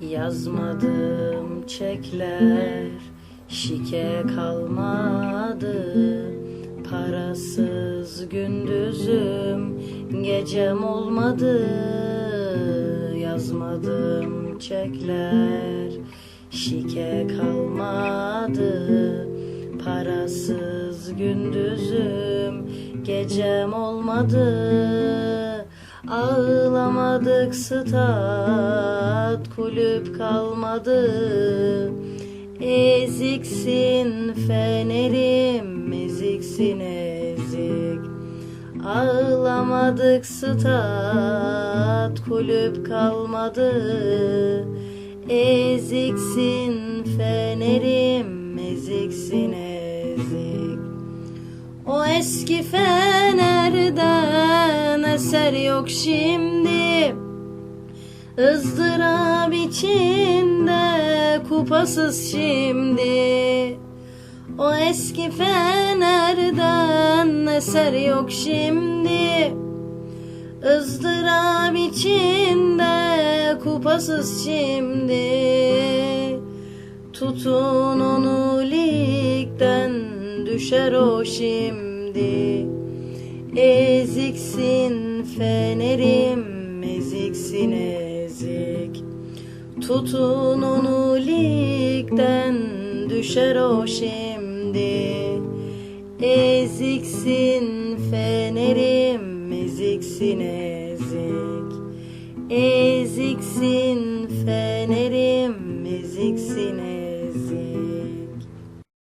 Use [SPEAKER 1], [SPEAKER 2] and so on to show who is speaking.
[SPEAKER 1] Yazmadım çekler Şike kalmadı. Parasız gündüzüm Gecem olmadı. Yazmadım çekler Şike kalmadı. Parasız gündüzüm Gecem olmadı Ağlamadık stat kulüp kalmadı. Eziksin fenerim eziksin ezik. Ağlamadık stat kulüp kalmadı. Eziksin fenerim eziksin ezik. O eski fenerden eser yok şimdi. Izdırap içinde kupasız şimdi. O eski fenerden eser yok şimdi. Izdırap içinde kupasız şimdi. Tutun onu ligden düşer o şimdi. Eziksin fenerim eziksin ezik. Tutun onu ligden düşer o şimdi. Eziksin fenerim eziksin ezik. Eziksin fenerim eziksin